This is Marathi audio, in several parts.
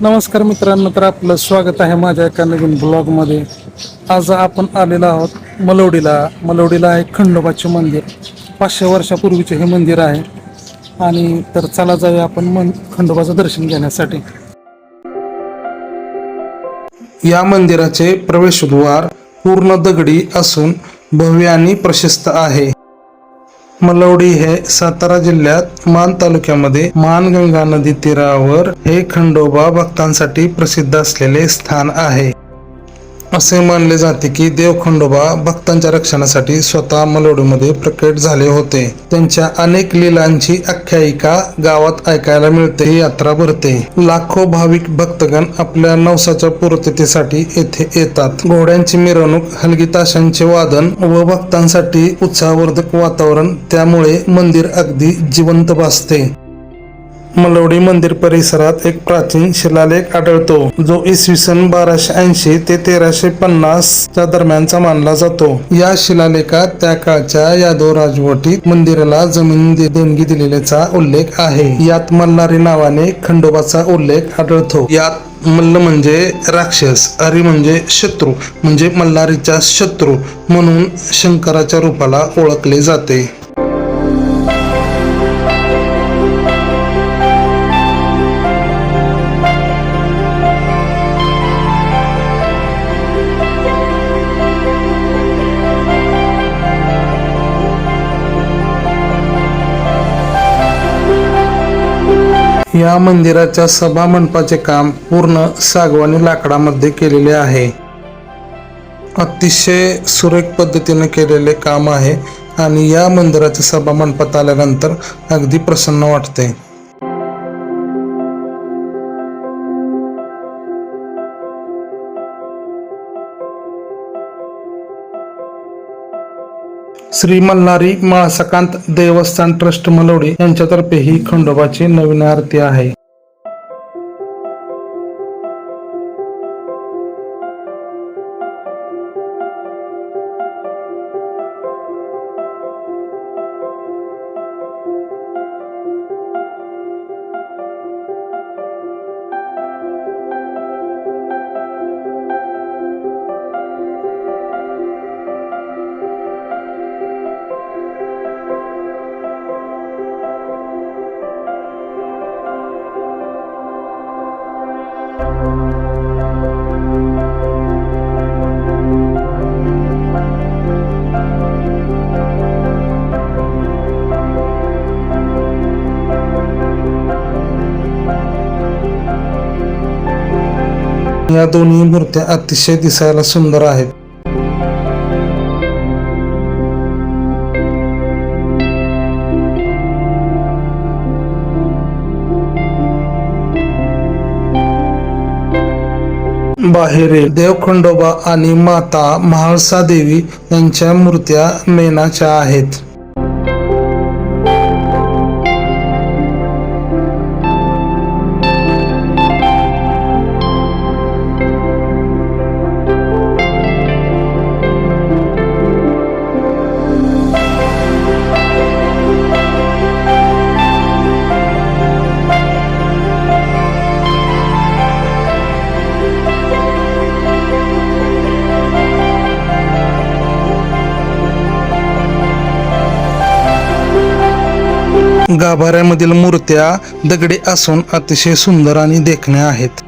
नमस्कार मित्रांनो तर आपलं स्वागत आहे माझ्या एका नवीन ब्लॉगमध्ये. आज आपण आलेलो आहोत मलवडीला. मलवडीला आहे खंडोबाचे मंदिर. पाचशे वर्षापूर्वीचे हे मंदिर आहे. आणि तर चला जाऊया आपण मन खंडोबाचं दर्शन घेण्यासाठी. या मंदिराचे प्रवेशद्वार पूर्ण दगडी असून भव्य आणि प्रशस्त आहे. मलवडी हे सातारा जिल्ह्यात मान तालुक्यामध्ये मानगंगा नदी तीरावर हे खंडोबा भक्तांसाठी प्रसिद्ध असलेले स्थान आहे. असे मानले जाते की देव खंडोबा भक्तांच्या रक्षणासाठी स्वतः मलवडीमध्ये प्रकट झाले होते. त्यांच्या अनेक लीलांची आख्यायिका गावात ऐकायला मिळते. ही यात्रा भरते. लाखो भाविक भक्तगण आपल्या नवसाच्या पूर्ततेसाठी येथे येतात. घोड्यांची मिरवणूक हलगी ताशांचे वादन व भक्तांसाठी उत्साहवर्धक वातावरण त्यामुळे मंदिर अगदी जिवंत भासते. मलवडी मंदिर परिसरात एक प्राचीन शिलालेख आढळतो जो इसवी सन बाराशे ऐंशी ते तेराशे पन्नास च्या दरम्यानचा मानला जातो. या शिलालेखात त्या काळच्या यादव राजवटीत मंदिराला जमीन दे- देणगी दिलेल्याचा उल्लेख आहे. यात मल्हारी नावाने खंडोबाचा उल्लेख आढळतो. यात मल्ल म्हणजे राक्षस हरी म्हणजे शत्रू म्हणजे मल्हारीचा शत्रू म्हणून शंकराच्या रूपाला ओळखले जाते. या मंदिराच्या सभा मंडपाचे काम पूर्ण सागवानी लाकडामध्ये केलेले आहे. अतिशय सुरेख पद्धतीने केलेले काम आहे आणि या मंदिराच्या सभा मंडपात आल्यानंतर अगदी प्रसन्न वाटते. श्री मल्हारी माळसकांत देवस्थान ट्रस्ट मलवडे यांच्यातर्फे ही खंडोबाची नवीन आरती आहे. या दोन्ही मूर्त्या अतिशय दिसायला सुंदर आहेत. बाहेरील देवखंडोबा आणि माता महाळसा देवी यांच्या मूर्त्या मेनाच्या आहेत. गाभाऱ्यामधील मूर्त्या दगडी असून अतिशय सुंदर आणि देखण्या आहेत.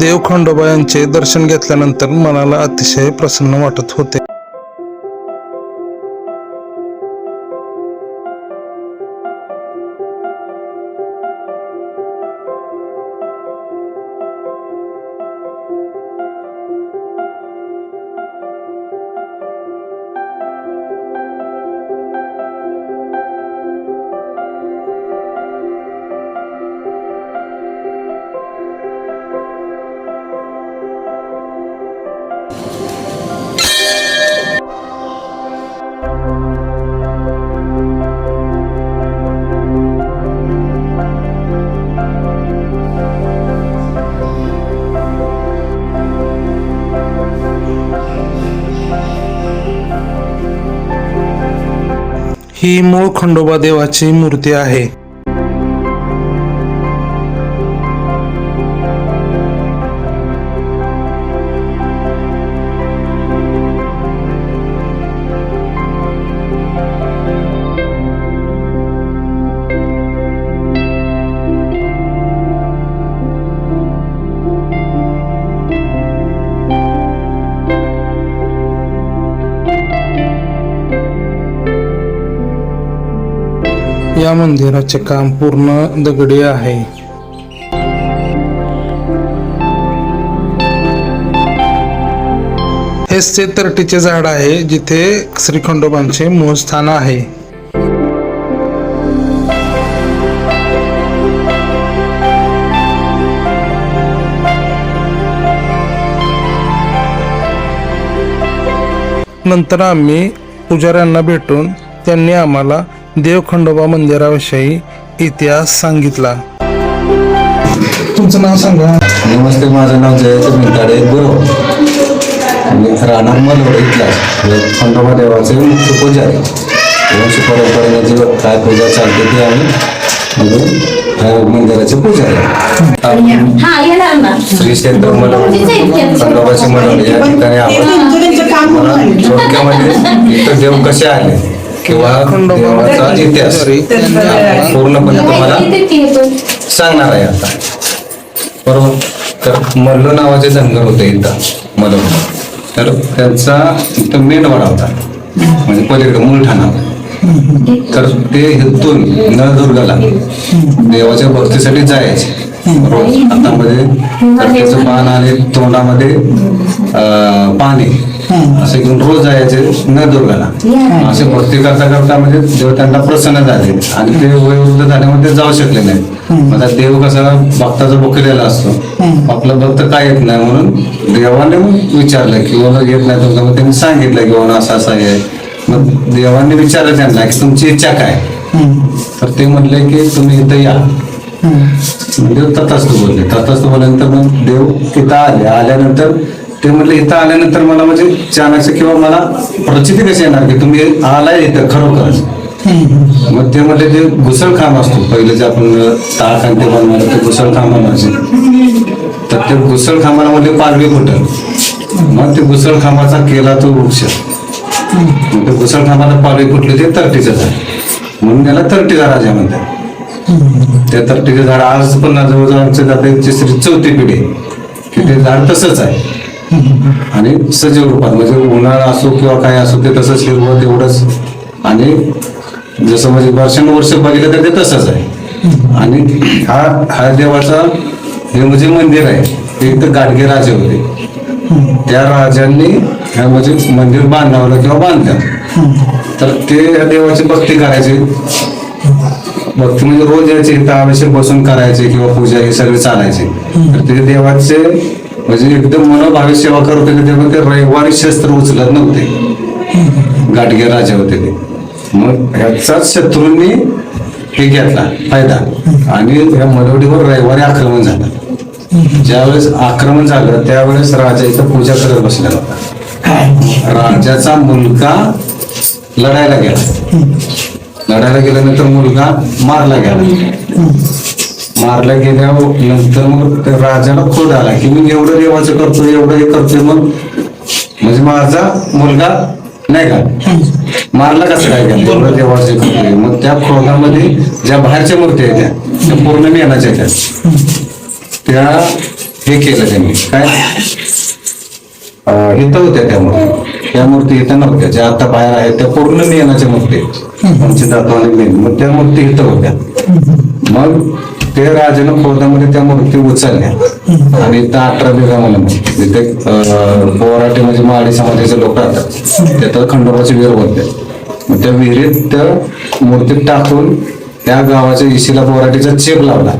देव खंडोबा यांचे दर्शन घेतल्यानंतर मनाला अतिशय प्रसन्न वाटत होते. ही मूळ खंडोबा देवाची मूर्ती आहे. या मंदिराचे काम पूर्ण दगडी आहे. हेच ते तरटीचे झाड आहे जिथे श्री खंडोबांचे मूळ स्थान आहे. नंतर आम्ही पुजाऱ्यांना भेटून त्यांनी आम्हाला देव खंडोबा मंदिराविषयी इतिहास सांगितला. तुमचं नाव सांगा. नमस्ते माझं नाव जयंत मिंताडे गुरु. मी राहणार मलवड इथला. खंडोबा देवाचे मुख्य पुजारी. वंश परंपरेने जी काय पूजा चालते ती आम्ही मंदिराचे पुजारी. हा श्री क्षेत्र मलवड. खंडोबाचे मलवड या ठिकाणी आपण मला थोडक्यामध्ये इथं देव कसे आले? किंवा देवाचा इतिहास. पूर्णपणे तुम्हाला सांगणार आहे आता. बरोबर? तर मल्लो नावाचे धनगर होते इथं मल्लो तर त्यांचा इथं मेंढवाडा होता. म्हणजे पलीकडे मूलठाणा तर ते हेतून नळदुर्गाला देवाच्या भक्तीसाठी जायचे. हातामध्ये त्याचं पान आणि तोंडामध्ये पाणी असे घेऊन रोज जायचे नळदुर्गाला. असे भक्ती करता करता म्हणजे देव त्यांना प्रसन्न झाले. आणि ते वयोवृद्ध झाल्यामध्ये जाऊ शकले नाही आता देव कसा भक्ताचा बोकलेला असतो. आपला भक्त काय येत नाही म्हणून देवाने मग विचारलं की बाबा येत नाही तुमचा. मग त्यांनी सांगितलं की बाबा असं असं आहे. मग देवाने विचारलं त्यांना की तुमची इच्छा काय? तर ते म्हणले की तुम्ही इथं या. म्हणजे देव तथास्तू बोलले. तथास्तू बोलल्यानंतर मग देव इथं आले. आल्यानंतर ते म्हणले इथं आल्यानंतर मला म्हणजे चाणक्य किंवा मला प्रचिती कशी येणार की तुम्ही आलाय इथं खरोखरच? मग ते म्हटले ते घुसळ खांब असतो. पहिले जे आपण ताक आणि ते बनवायला ते घुसळ खांब बनवायचे तर ते घुसळ खांबाला म्हणजे पालवी फुटल मग ते घुसळ खांबाचा केला तो वृक्ष. ते घुसळ खांबाला पालवी फुटली ते तरटीचं झाड. म्हणून त्याला तरटीचा राजा म्हणतात. त्या तरटीचं झाड आज पण जवळजवळ आमच्या जाते तिसरी चौथी पिढी की ते झाड तसंच आहे. आणि सजीव रूपात म्हणजे उन्हाळा असो किंवा काय असो ते तसंच हिरवं तेवढंच. आणि जसं म्हणजे वर्षानुवर्ष बघितलं तर ते तसंच आहे. आणि हा हा देवाचा हे म्हणजे मंदिर आहे. ते इथं गाडगे राजे होते. त्या राजांनी म्हणजे मंदिर बांधावलं किंवा बांधलं. तर ते देवाची भक्ती करायची. भक्ती म्हणजे रोज यायचे इथं आवश्यक बसून करायचे किंवा पूजा हे सगळे चालायचे. तर ते देवाचे म्हणजे एकदम मनोभावी सेवा करत होते तेव्हा ते रविवारी शस्त्र उचलत नव्हते. गाडगे राजा होते ते. मग ह्याचाच शत्रूंनी हे घेतला फायदा. आणि या मलवडीवर रविवारी आक्रमण झालं. ज्यावेळेस आक्रमण झालं त्यावेळेस राजा इथं पूजा करत बसलेला होता. राजाचा मुलगा लढायला गेला. लढायला गेल्यानंतर मुलगा मारला गेला. मारला गेल्यावर नंतर मग राजाला खोद आला की मी एवढं देवाचं करतोय एवढं हे करतोय. मग म्हणजे माझा मुलगा नाही का? मारला कसं काय एवढं देवाचं करतोय. मग त्या क्रोधामध्ये ज्या बाहेरच्या मूर्ती आहेत त्या त्या पूर्ण मेनाच्या त्या. त्या हे केलं त्यांनी. काय? इथं होत्या त्या मूर्ती. त्या मूर्ती इथं नव्हत्या. ज्या आता बाहेर आहेत त्या पूर्ण नियनाच्या मूर्ती आहेत. पंचधातू मेन. मग त्या मूर्ती इथं होत्या. मग ते राजानं क्रोधामध्ये त्या मूर्ती उचलल्या. आणि इथं अठरा बिघा म्हणून जिथे पोराटे म्हणजे माडी समाजाचे लोक राहतात. त्यात खंडोबाची विहीर होते मग त्या विहिरीत त्या मूर्तीत टाकून त्या गावाच्या इशीला बोराटीचा चेप लावला.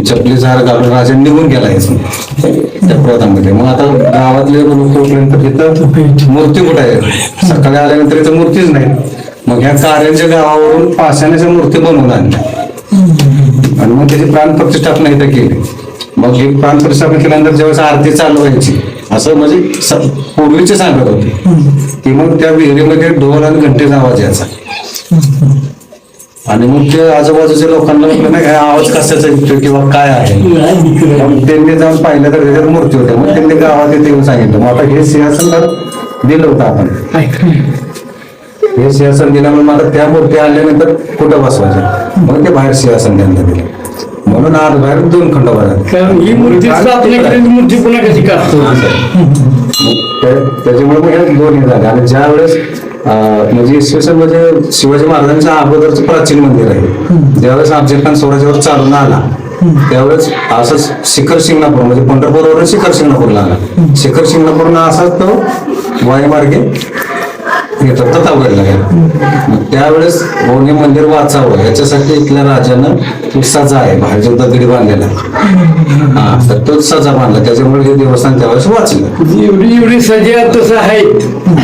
चपली झाड घालून राजा निघून गेला इथून मग आता गावातले लोक तिथं? मूर्ती कुठे आहे? सकाळी आल्यानंतर इथं मूर्तीच नाही. मग ह्या कार्यांच्या गावावरून पाषाणाच्या मूर्ती बनवून आणल्या. आणि मग त्याची प्राण प्रतिष्ठापना इथं केली. मग ही प्राण प्रतिष्ठापना केल्यानंतर जेव्हा आरती चालू व्हायची असं म्हणजे स- पूर्वीचे सांगत होते. की मग त्या विहिरीमध्ये ढोल आणि घंटेचा आवाज यायचा आणि मग ते आजूबाजूच्या लोकांना म्हटलं नाही काय आवाज कशाचा येतो किंवा काय आहे. मग त्यांनी जाऊन पाहिलं तर त्याच्यात मूर्ती होत्या. मग त्यांनी गावात येते येऊन सांगितलं. मग आता हे सिंहासन दिलं होतं आपण. हे सिंहासन दिल्यामुळे मला त्या मूर्ती आणल्यानंतर कुठं बसवायचं? मग ते बाहेर सिंहासन त्यांना दिलं. म्हणून आज बाहेर दोन खंड ही मूर्ती मूर्ती पुन्हा कशी काढतो त्याच्यामुळे मग हे दोन्ही झाले. आणि ज्या वेळेस म्हणजे इसवी सन म्हणजे शिवाजी महाराजांच्या अगोदरचं प्राचीन मंदिर आहे. ज्यावेळेस अफजल खान स्वराज्यावर चालून आला त्यावेळेस असंच शिखर शिंगणापूर म्हणजे पंढरपूरवरून शिखर शिंगणापूरला आला. शिखर शिंगणापूरला असाच तो वायमार्गे येतो तथा गेला मग त्यावेळेस भोवनी मंदिर वाचावं याच्यासाठी इथल्या राजानं एक सजा आहे बाहेर दगडी बांधलेला. हा तर तोच सजा बांधला. त्याच्यामुळे हे देवस्थान त्यावेळेस वाचलं. एवढी एवढी सजा तसं आहे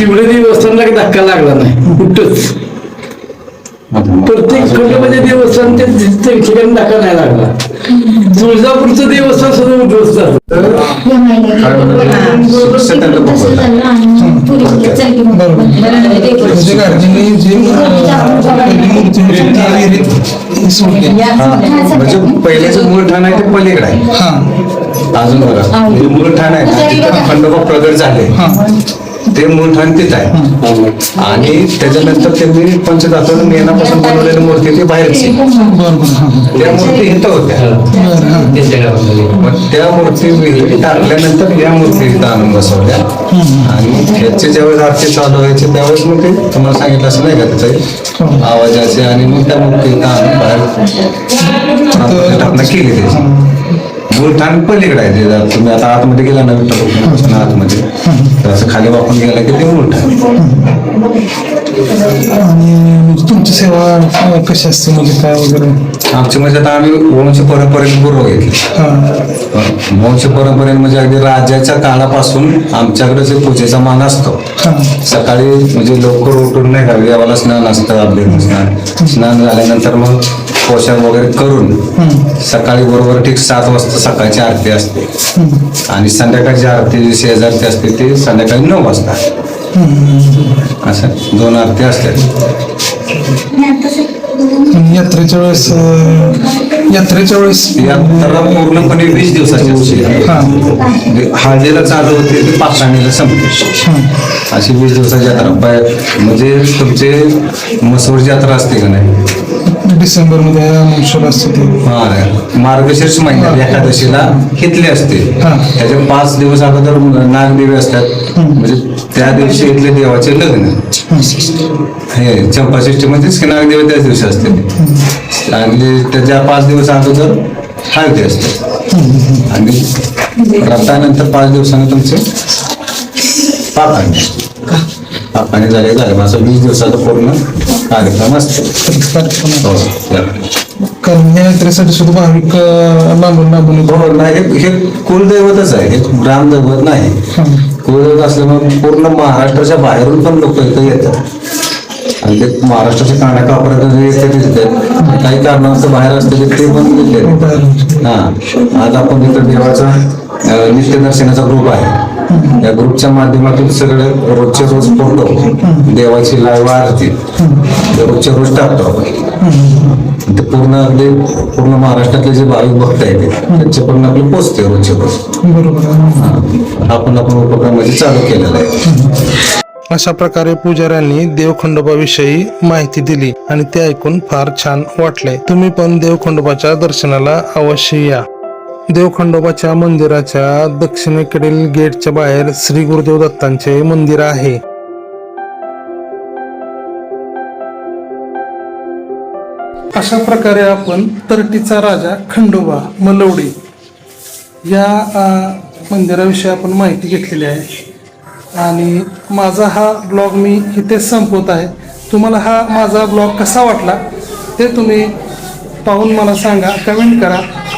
तेवढे देवस्थानला काही धक्का लागला नाही. कुठंच. प्रत्येक खंडोबाच्या देवस्थान ते ते ठिकाणी धक्का नाही लागला. तुळजापूरचं देवस्थान सुद्धा उद्ध्वस्त झालं. म्हणजे म्हणजे पहिल्याचं मूळ ठाण आहे ते पलीकडे आहे हा. अजून बघा मूळ ठाण आहे खंडोबा प्रगट झाले. हा. ते मूळ ठाण तिथं आहे. आणि त्याच्यानंतर त्यांनी पंचधातून मेनापासून बनवलेली मूर्ती ती बाहेरची. त्या मूर्ती इथं होत्या. मग त्या मूर्ती टाकल्यानंतर या मूर्ती आणून बसवल्या. आणि ह्याचे ज्यावेळेस आरती चालू व्हायचे त्यावेळेस मग ते तुम्हाला सांगितलं असं नाही का त्याचे? आवाजाचे आणि मग त्या मूर्ती आणून बाहेर स्थापना केली त्याची. मूळ ठाण पलीकडे आहे तुम्ही आता आतमध्ये गेला ना आतमध्ये. की ते आणि तुमची सेवा कशी असते म्हणजे काय वगैरे? आमची म्हणजे आता आम्ही वंश परंपरेने पूर्व घेतली. वंश परंपरेने म्हणजे अगदी राजाच्या काळापासून आमच्याकडे जे पूजेचा मान असतो सकाळी म्हणजे लवकर उठून नाही का देवाला स्नान असतं अभ्यंग स्नान स्नान झाल्यानंतर मग पोशाख वगैरे करून सकाळी बरोबर ठीक सात वाजता सकाळची आरती असते. आणि संध्याकाळची आरती जी शेजारती असते ती संध्याकाळी नऊ वाजता. असं दोन आरती असतात यात्रेच्या वेळेस यात्रेच्या वेळेस यात्रा पूर्णपणे वीस दिवसाची असते. हा. म्हणजे हळदीला चालू होते ते पाचसाणीला संपते. हा अशी वीस दिवसाची यात्रा. म्हणजे तुमचे मसूर यात्रा असते का नाही? डिसेंबरमध्ये अमावस्याला असते ते हा, मार्गशीर्ष महिन्यात एकादशीला घेतले असते. हा. त्याचे पाच दिवस अगोदर नागदेवी असतात. म्हणजे त्या दिवशी इथले देवाचे लग्न. हे चंपाषष्ठी म्हणजेच की नागदेवी त्याच दिवशी असते. आणि त्याच्या पाच दिवस अगोदर हळदी असते. आणि रथानंतर पाच दिवसांनी तुमचे पाकाने पाकाने झाले झाले मग असं वीस दिवसाचा पूर्ण कार्यक्रम असतो. हो त्या- कारण या. यात्रेसाठी सुद्धा भाविक लांबून. हो नाही हे- कुलदैवतच आहे. हे ग्रामदैवत नाही. कुलदैवत असल्यामुळे पूर्ण महाराष्ट्राच्या बाहेरून पण लोक इथं येतात. आणि ते महाराष्ट्राच्या कानाकापर्यंत येते तिथे काही कारणास्तव बाहेर असते ते- पण तिथले हा. आज आपण इथं देवाचा अं, नित्यदर्शनाचा ग्रुप आहे. या ग्रुपच्या माध्यमातून सगळे रोजचे रोज फोटो देवाची लाईव्ह आरती रोजच्या रोज टाकतो आपण. ते पूर्ण अगदी पूर्ण महाराष्ट्रातले जे भाविक भक्त आहेत त्यांचे आपले पोचते रोजच्या रोज. आपण आपण उपक्रम म्हणजे चालू केलेला आहे. अशा प्रकारे पुजाऱ्यांनी देवखंडोबाविषयी माहिती दिली आणि ते ऐकून फार छान वाटले. तुम्ही पण देवखंडोबाच्या दर्शनाला अवश्य या. देवखंडोबाच्या मंदिराच्या दक्षिणेकडील गेटच्या बाहेर श्री गुरुदेव दत्तांचे मंदिर आहे. अशा प्रकारे आपण तरटीचा राजा खंडोबा मलवडी या मंदिराविषयी आपण माहिती घेतलेली आहे. आणि माझा हा ब्लॉग मी इथेच संपवत आहे. तुम्हाला हा माझा ब्लॉग कसा वाटला ते तुम्ही पाहून मला सांगा कमेंट करा.